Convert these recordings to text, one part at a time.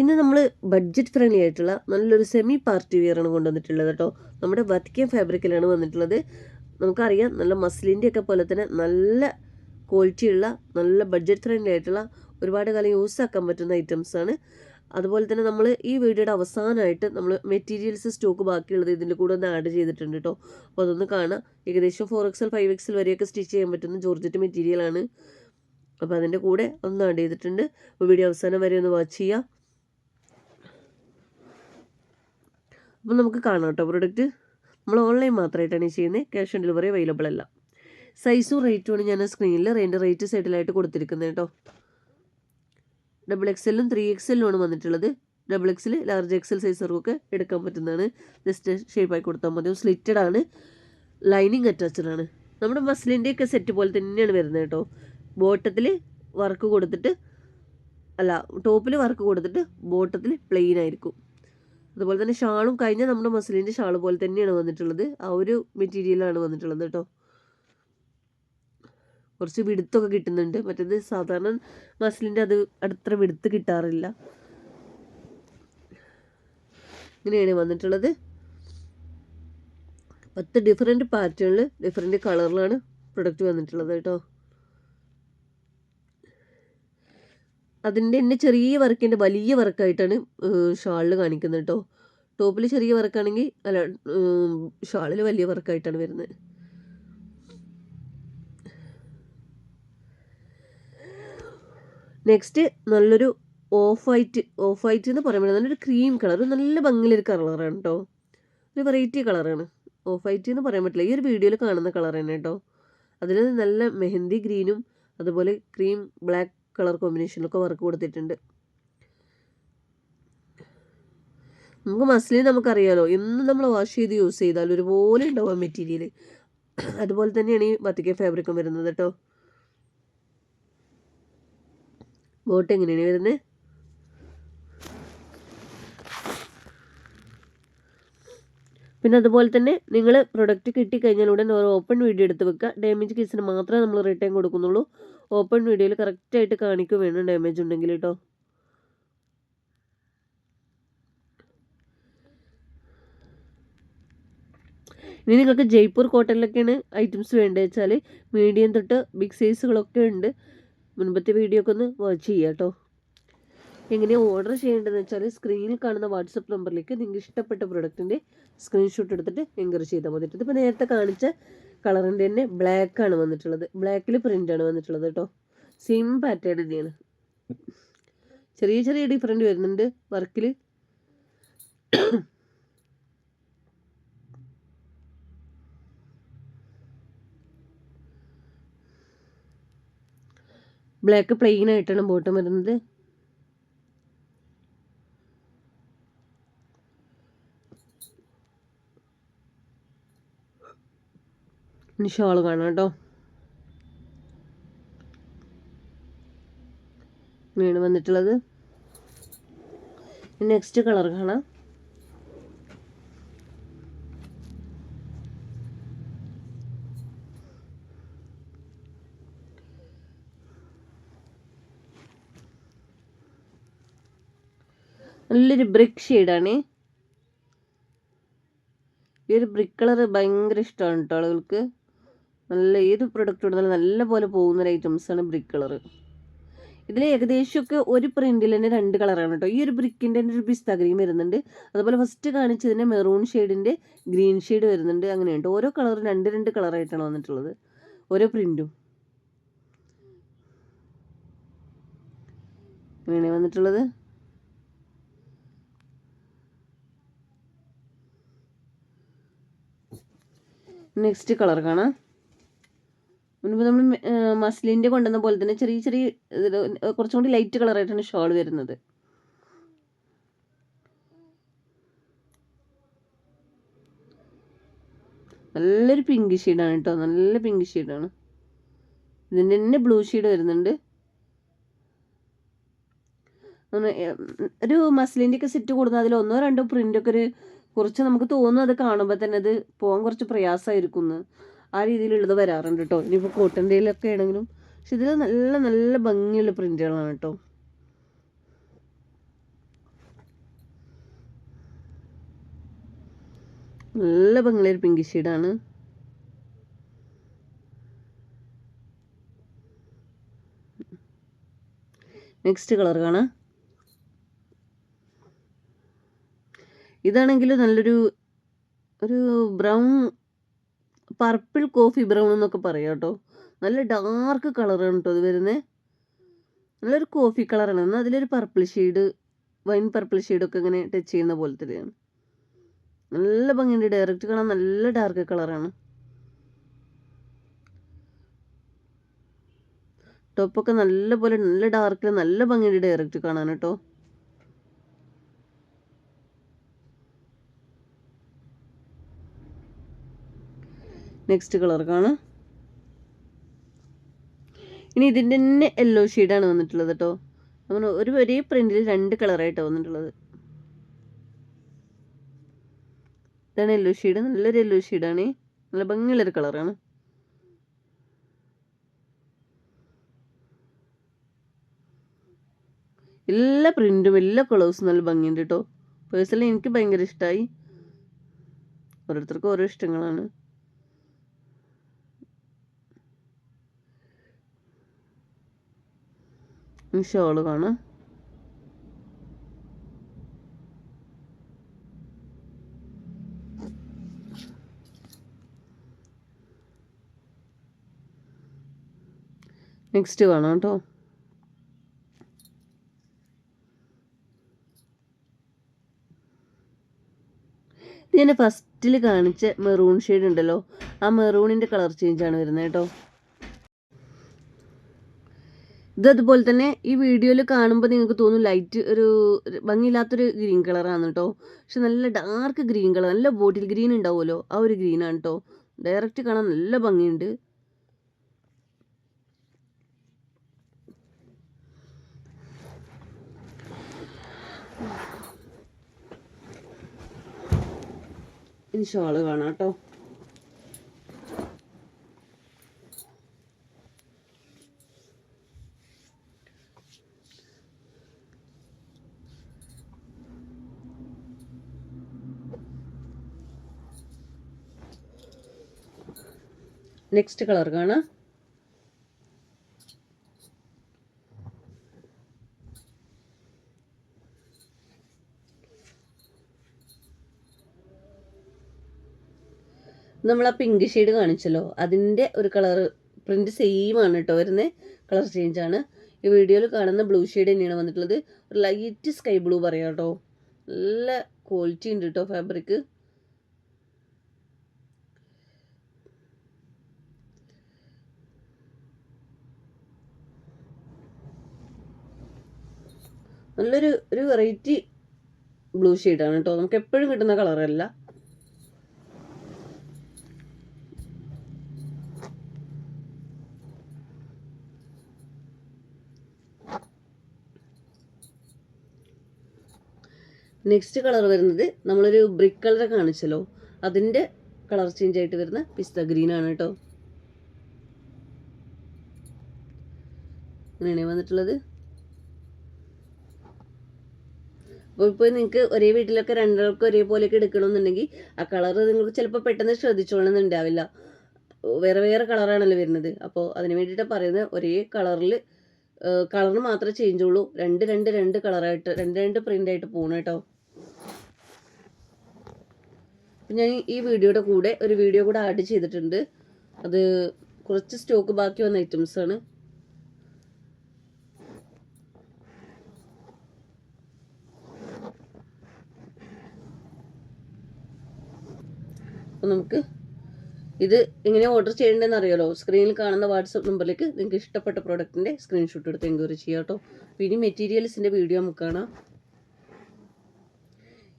ഇന്ന് നമ്മൾ budget friendly ആയിട്ടുള്ള നല്ലൊരു സെമി പാർട്ടി വെയറാണ് കൊണ്ടുവന്നിട്ടുള്ളത് കേട്ടോ നമ്മുടെ വത്തിക്കൻ ഫാബ്രിക്കിലാണ് വന്നിട്ടുള്ളത്. നമുക്കറിയാം നല്ല മസ്ലിന്റെ ഒക്കെ പോലെ തന്നെ നല്ല ക്വാളിറ്റിയുള്ള നല്ല ബഡ്ജറ്റ് ഫ്രണ്ട്ലി ആയിട്ടുള്ള ഒരുപാട് കാലം യൂസ് ആക്കാൻ പറ്റുന്ന ഐറ്റംസ് ആണ്. അതുപോലെ തന്നെ നമ്മൾ ഈ വീഡിയോയുടെ അവസാനമായിട്ട് നമ്മൾ മെറ്റീരിയൽസ് സ്റ്റോക്ക് ബാക്കിയുള്ളത് ഇതിന്റെ കൂടെ ഒന്ന് ആഡ് ചെയ്തിട്ടുണ്ട് കേട്ടോ അപ്പോൾ അതൊന്ന് കാണാം. ഏകദേശം ഫോർ എക്സൽ ഫൈവ് എക്സൽ വരെയൊക്കെ സ്റ്റിച്ച് ചെയ്യാൻ പറ്റുന്ന ജോർജറ്റ് മെറ്റീരിയലാണ് അപ്പോൾ അതിന്റെ കൂടെ ഒന്ന് ആഡ് ചെയ്തിട്ടുണ്ട്. വീഡിയോ അവസാനം വരെ ഒന്ന് വാച്ച് ചെയ്യുക അപ്പോൾ നമുക്ക് കാണാം കേട്ടോ പ്രൊഡക്റ്റ് നമ്മൾ ഓൺലൈൻ മാത്രമായിട്ടാണ് ചെയ്യുന്നത് ക്യാഷ് ഓൺ ഡെലിവറി അവൈലബിൾ അല്ല. സൈസും റേറ്റുമാണ് ഞാൻ സ്ക്രീനിൽ അതിന്റെ റേറ്റ് സൈഡിലായിട്ട് കൊടുത്തിരിക്കുന്നത് കേട്ടോ ഡബിൾ എക്സലും ത്രീ എക്സലിലുമാണ് വന്നിട്ടുള്ളത്. ഡബിൾ എക്സിൽ ലാർജ് എക്സൽ സൈസർക്കൊക്കെ എടുക്കാൻ പറ്റുന്നതാണ്. ജസ്റ്റ് ഷേപ്പായി കൊടുത്താൽ മതി. സ്ലിറ്റഡ് ആണ്. ലൈനിങ് അറ്റാച്ച്ഡ് ആണ്. നമ്മുടെ മസിലിന്റെ ഒക്കെ സെറ്റ് പോലെ തന്നെയാണ് വരുന്നത് കേട്ടോ ബോട്ടത്തിൽ വർക്ക് കൊടുത്തിട്ട് അല്ല ടോപ്പിൽ വർക്ക് കൊടുത്തിട്ട് ബോട്ടത്തിൽ പ്ലെയിൻ ആയിരിക്കും. അതുപോലെ തന്നെ ഷാളും കഴിഞ്ഞ നമ്മുടെ മസ്ലിന്റെ ഷാൾ പോലെ തന്നെയാണ് വന്നിട്ടുള്ളത്. ആ ഒരു മെറ്റീരിയലാണ് വന്നിട്ടുള്ളത് കേട്ടോ. കുറച്ച് വിടുത്തൊക്കെ കിട്ടുന്നുണ്ട്. മറ്റേത് സാധാരണ മസിലിന്റെ അത് അത്ര വിടുത്ത് കിട്ടാറില്ല. ഇങ്ങനെയാണ് വന്നിട്ടുള്ളത്. പത്ത് ഡിഫറെന്റ് പാറ്റേണിൽ ഡിഫറെന്റ് കളറിലാണ് പ്രൊഡക്റ്റ് വന്നിട്ടുള്ളത് കേട്ടോ. അതിന്റെ തന്നെ ചെറിയ വർക്കിന്റെ വലിയ വർക്കായിട്ടാണ് ഷാളിൽ കാണിക്കുന്നത് കേട്ടോ. ടോപ്പിൽ ചെറിയ വർക്കാണെങ്കിൽ അല്ല ഷാളിൽ വലിയ വർക്കായിട്ടാണ് വരുന്നത്. നെക്സ്റ്റ് നല്ലൊരു ഓഫ് വൈറ്റ് ഓഫ് വൈറ്റ് എന്ന് പറയുമ്പോൾ നല്ലൊരു ക്രീം കളർ നല്ല ഭംഗിയിലൊരു കളറാണ് കേട്ടോ ഒരു വെറൈറ്റി കളറാണ് ഓഫ് വൈറ്റ് എന്ന് പറയാൻ പറ്റില്ല. ഈ ഒരു വീഡിയോയിൽ കാണുന്ന കളർ തന്നെ കേട്ടോ അതിൽ നല്ല മെഹന്തി ഗ്രീനും അതുപോലെ ക്രീം ബ്ലാക്ക് കളർ കോമ്പിനേഷനിലൊക്കെ വർക്ക് കൊടുത്തിട്ടുണ്ട്. നമുക്ക് മസ്ലിൻ നമുക്കറിയാലോ എന്നും നമ്മൾ വാഷ് ചെയ്ത് യൂസ് ചെയ്താൽ ഒരുപോലെ ഉണ്ടാവും ആ മെറ്റീരിയൽ അതുപോലെ തന്നെയാണ് ഈ വത്തിക്ക ഫാബ്രിക്കും വരുന്നത് കേട്ടോ. ബോട്ട് എങ്ങനെയാണ് വരുന്നത് പിന്നെ അതുപോലെ തന്നെ നിങ്ങൾ പ്രൊഡക്റ്റ് കിട്ടിക്കഴിഞ്ഞാൽ ഉടൻ ഒരു ഓപ്പൺ വീഡിയോ എടുത്ത് വെക്കുക. ഡാമേജ് കേസിന് മാത്രമേ നമ്മൾ റിട്ടേൺ കൊടുക്കുന്നുള്ളൂ. ഓപ്പൺ വീഡിയോയിൽ കറക്റ്റായിട്ട് കാണിക്കും വേണം ഡാമേജ് ഉണ്ടെങ്കിൽ കേട്ടോ. ഇനി നിങ്ങൾക്ക് ജയ്പൂർ കോട്ടണിലൊക്കെയാണ് ഐറ്റംസ് വേണ്ടത് വെച്ചാൽ മീഡിയം തൊട്ട് ബിഗ് സൈസുകളൊക്കെ ഉണ്ട്. മുൻപത്തെ വീഡിയോ ഒക്കെ ഒന്ന് വാച്ച് ചെയ്യാം കേട്ടോ എങ്ങനെയാണ് ഓർഡർ ചെയ്യേണ്ടതെന്ന് വെച്ചാൽ സ്ക്രീനിൽ കാണുന്ന വാട്സപ്പ് നമ്പറിലേക്ക് നിങ്ങൾക്ക് ഇഷ്ടപ്പെട്ട പ്രൊഡക്റ്റിന്റെ സ്ക്രീൻഷോട്ട് എടുത്തിട്ട് എൻകർ ചെയ്താൽ മതി ഇതിപ്പോൾ നേരത്തെ കാണിച്ച കളറിന്റെ തന്നെ ബ്ലാക്ക് ആണ് വന്നിട്ടുള്ളത്. ബ്ലാക്കിൽ പ്രിന്റ് ആണ് വന്നിട്ടുള്ളത് കേട്ടോ സെയിം പാറ്റേൺ തന്നെയാണ്. ചെറിയ ചെറിയ ഡിഫറെന്റ് വരുന്നുണ്ട്. വർക്കിൽ ബ്ലാക്ക് പ്ലെയിൻ ആയിട്ടാണ് ബോട്ടം വരുന്നത്. ഷോൾ കാണാം കേട്ടോ. വീണ് വന്നിട്ടുള്ളത്. നെക്സ്റ്റ് കളർ കാണാം. നല്ലൊരു ബ്രിക്ക് ഷെയ്ഡാണ് ഈ ഒരു ബ്രിക്ക് കളർ ഭയങ്കര ഇഷ്ടമാണ് കേട്ടോ ആളുകൾക്ക്. നല്ല ഏത് പ്രൊഡക്റ്റ് കൊടുത്താലും നല്ല പോലെ പോകുന്ന ഒരു ഐറ്റംസാണ് ബ്രിക്ക് കളർ ഇതിൽ ഏകദേശമൊക്കെ ഒരു പ്രിന്റിൽ തന്നെ രണ്ട് കളറാണ് കേട്ടോ ഈ ഒരു ബ്രിക്കിന്റെ തന്നെ ഒരു പിസ്ത ഗ്രീൻ വരുന്നുണ്ട്. അതുപോലെ ഫസ്റ്റ് കാണിച്ചതിന്റെ മെറൂൺ ഷെയ്ഡിന്റെ ഗ്രീൻ ഷെയ്ഡ് വരുന്നുണ്ട്. അങ്ങനെയുണ്ട്. ഓരോ കളറും രണ്ട് രണ്ട് കളറായിട്ടാണ് വന്നിട്ടുള്ളത്. ഓരോ പ്രിന്റും അങ്ങനെയാണ് വന്നിട്ടുള്ളത്. നെക്സ്റ്റ് കളർ കാണാം. മുൻപ് നമ്മൾ മസ്ലിന്റെ കൊണ്ടുവന്ന പോലെ തന്നെ ചെറിയ ചെറിയ കുറച്ചും കൂടി ലൈറ്റ് കളറായിട്ടാണ് ഷോൾ വരുന്നത്. നല്ലൊരു പിങ്ക് ഷെയ്ഡാണ് കേട്ടോ നല്ല പിങ്ക് ഷെയ്ഡാണ് ഇതിന്റെ തന്നെ ബ്ലൂ ഷെയ്ഡ് വരുന്നുണ്ട്. ഒരു മസ്ലിന്റെ ഒക്കെ സെറ്റ് കൊടുത്താൽ അതിൽ ഒന്നോ രണ്ടോ പ്രിന്റൊക്കെ ഒരു കുറച്ച് നമുക്ക് തോന്നും അത് കാണുമ്പോൾ തന്നെ അത് പോകാൻ കുറച്ച് പ്രയാസമായിരിക്കും എന്ന് ആ രീതിയിലുള്ളത് വരാറുണ്ട് കേട്ടോ ഇനിയിപ്പോൾ കോട്ടന്റെയിലൊക്കെ ആണെങ്കിലും പക്ഷെ ഇതിൽ നല്ല നല്ല ഭംഗിയുള്ള പ്രിന്റുകളാണ് കേട്ടോ നല്ല ഭംഗിയുള്ള പിങ്ക് ഷീഡാണ് നെക്സ്റ്റ് കളർ കാണാം. ഇതാണെങ്കിൽ നല്ലൊരു ഒരു ബ്രൗൺ പർപ്പിൾ കോഫി ബ്രൗൺ എന്നൊക്കെ പറയാം കേട്ടോ. നല്ല ഡാർക്ക് കളറാണ് കേട്ടോ ഇത് വരുന്നത് നല്ലൊരു കോഫി കളറാണ് എന്നാൽ അതിലൊരു പർപ്പിൾ ഷെയ്ഡ് വൈൻ പർപ്പിൾ ഷെയ്ഡൊക്കെ ഇങ്ങനെ ടച്ച് ചെയ്യുന്ന പോലത്തെയാണ്. നല്ല ഭംഗിയുണ്ട്. ഡയറക്റ്റ് കാണാൻ നല്ല ഡാർക്ക് കളറാണ് ടോപ്പൊക്കെ നല്ല പോലെ നല്ല ഡാർക്കിൽ നല്ല ഭംഗിയുണ്ട് ഡയറക്റ്റ് കാണാൻ കേട്ടോ. നെക്സ്റ്റ് കളർ കാണാം. ഇനി ഇതിന്റെ തന്നെ യെല്ലോ ഷെയ്ഡാണ് വന്നിട്ടുള്ളത് കേട്ടോ അങ്ങനെ ഒരു ഒരേ പ്രിന്റിൽ രണ്ട് കളറായിട്ടാണ് വന്നിട്ടുള്ളത്. ഇതാണ് യെല്ലോ ഷെയ്ഡ് നല്ലൊരു യെല്ലോ ഷെയ്ഡാണ് നല്ല ഭംഗിയുള്ളൊരു കളറാണ് എല്ലാ പ്രിന്റും എല്ലാ കളേഴ്സും നല്ല ഭംഗിയുണ്ട് കേട്ടോ പേഴ്സണലി എനിക്ക് ഭയങ്കര ഇഷ്ടമായി ഓരോരുത്തർക്കും ഓരോ ഇഷ്ടങ്ങളാണ്. ഷോൾ കാണാം നെക്സ്റ്റ് കാണാം കേട്ടോ. ഇതിന് ഫസ്റ്റിൽ കാണിച്ച മെറൂൺ ഷെയ്ഡ് ഉണ്ടല്ലോ. ആ മെറൂണിന്റെ കളർ ചേഞ്ച് ആണ് വരുന്നത് കേട്ടോ. ഇത് അതുപോലെ തന്നെ ഈ വീഡിയോയിൽ കാണുമ്പോൾ നിങ്ങൾക്ക് തോന്നും ലൈറ്റ് ഒരു ഭംഗിയില്ലാത്തൊരു ഗ്രീൻ കളറാണ് കേട്ടോ പക്ഷെ നല്ല ഡാർക്ക് ഗ്രീൻ കളർ നല്ല ബോട്ടിൽ ഗ്രീൻ ഉണ്ടാവുമല്ലോ? ആ ഒരു ഗ്രീനാണ് കേട്ടോ ഡയറക്റ്റ് കാണാൻ നല്ല ഭംഗിയുണ്ട്. ഇനി ഷോൾ കാണാം കേട്ടോ നെക്സ്റ്റ് കളർ കാണാം. നമ്മൾ ആ പിങ്ക് ഷെയ്ഡ് കാണിച്ചല്ലോ. അതിന്റെ ഒരു കളർ പ്രിന്റ് സെയിം ആണ് കേട്ടോ വരുന്നത് കളർ ചേഞ്ച് ആണ്. ഈ വീഡിയോയിൽ കാണുന്ന ബ്ലൂ ഷെയ്ഡ് തന്നെയാണ് വന്നിട്ടുള്ളത്. ഒരു ലൈറ്റ് സ്കൈ ബ്ലൂ പറയാം കേട്ടോ നല്ല ക്വാളിറ്റി ഉണ്ട് കേട്ടോ ഫാബ്രിക് നല്ലൊരു ഒരു വെറൈറ്റി ബ്ലൂ ഷെയ്ഡാണ് കേട്ടോ നമുക്ക് എപ്പോഴും കിട്ടുന്ന കളറല്ല നെക്സ്റ്റ് കളർ വരുന്നത് നമ്മളൊരു ബ്രിക്ക് കളർ കാണിച്ചല്ലോ. അതിന്റെ കളർ ചേഞ്ച് ആയിട്ട് വരുന്ന പിസ്ത ഗ്രീൻ ആണ് കേട്ടോ അങ്ങനെയാണ് വന്നിട്ടുള്ളത് അപ്പോൾ ഇപ്പോൾ നിങ്ങൾക്ക് ഒരേ വീട്ടിലൊക്കെ രണ്ടാൾക്ക് ഒരേപോലെയൊക്കെ എടുക്കണമെന്നുണ്ടെങ്കിൽ ആ കളർ നിങ്ങൾക്ക് ചിലപ്പോൾ പെട്ടെന്ന് ശ്രദ്ധിച്ചോളണമെന്നുണ്ടാവില്ല വേറെ വേറെ കളറാണല്ലോ വരുന്നത്. അപ്പോൾ അതിന് വേണ്ടിയിട്ട് പറയുന്നത് ഒരേ കളറിൽ കളർ മാത്രമേ ചേഞ്ച് ഉള്ളൂ. രണ്ട് രണ്ട് രണ്ട് കളറായിട്ട് രണ്ട് രണ്ട് പ്രിന്റ് ആയിട്ട് പോകണം കേട്ടോ. ഞാൻ ഈ വീഡിയോയുടെ കൂടെ ഒരു വീഡിയോ കൂടെ ആഡ് ചെയ്തിട്ടുണ്ട്. അത് കുറച്ച് സ്റ്റോക്ക് ബാക്കി വന്ന ഐറ്റംസ് ആണ്. അപ്പോൾ നമുക്ക് ഇത് എങ്ങനെ ഓർഡർ ചെയ്യേണ്ടതെന്ന് അറിയാലോ. സ്ക്രീനിൽ കാണുന്ന വാട്സപ്പ് നമ്പറിലേക്ക് നിങ്ങൾക്ക് ഇഷ്ടപ്പെട്ട പ്രോഡക്റ്റിന്റെ സ്ക്രീൻഷോട്ട് എടുത്ത് എൻക്വയറി ചെയ്യാം കേട്ടോ പിന്നെ മെറ്റീരിയൽസിന്റെ വീഡിയോ നമുക്ക് കാണാം.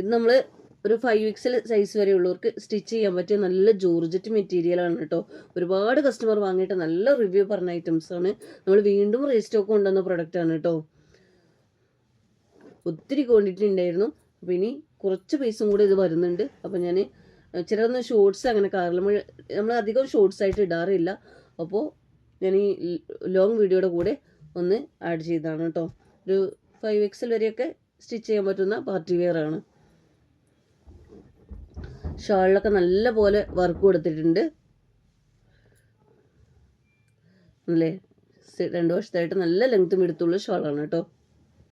ഇത് നമ്മൾ ഒരു ഫൈവ് എക്സൽ സൈസ് വരെ ഉള്ളവർക്ക് സ്റ്റിച്ച് ചെയ്യാൻ പറ്റിയ നല്ല ജോർജറ്റ് മെറ്റീരിയലാണ് കേട്ടോ ഒരുപാട് കസ്റ്റമർ വാങ്ങിയിട്ട് നല്ല റിവ്യൂ പറഞ്ഞ ഐറ്റംസ് ആണ്. നമ്മൾ വീണ്ടും റീസ്റ്റോക്ക് കൊണ്ടുവന്ന പ്രൊഡക്റ്റ് ആണ് കേട്ടോ ഒത്തിരി ക്വാണ്ടിറ്റി ഉണ്ടായിരുന്നു അപ്പോൾ ഇനി കുറച്ച് പൈസയും കൂടെ ഇത് വരുന്നുണ്ട്. അപ്പോൾ ഞാൻ ചിലതൊന്നും ഷോർട്സ് അങ്ങനെ കാറില്ല നമ്മൾ അധികം ഷോർട്സ് ആയിട്ട് ഇടാറില്ല. അപ്പോൾ ഞാൻ ഈ ലോങ് വീഡിയോയുടെ കൂടെ ഒന്ന് ആഡ് ചെയ്തതാണ് കേട്ടോ. ഒരു ഫൈവ് എക്സൽ വരെയൊക്കെ സ്റ്റിച്ച് ചെയ്യാൻ പറ്റുന്ന പാർട്ടി വെയർ ആണ്. ഷാളിലൊക്കെ നല്ല പോലെ വർക്ക് കൊടുത്തിട്ടുണ്ട്. അല്ലേ? രണ്ട് വർഷത്തായിട്ട് നല്ല ലെങ്ത്തും എടുത്തുള്ള ഷാളാണ് കേട്ടോ.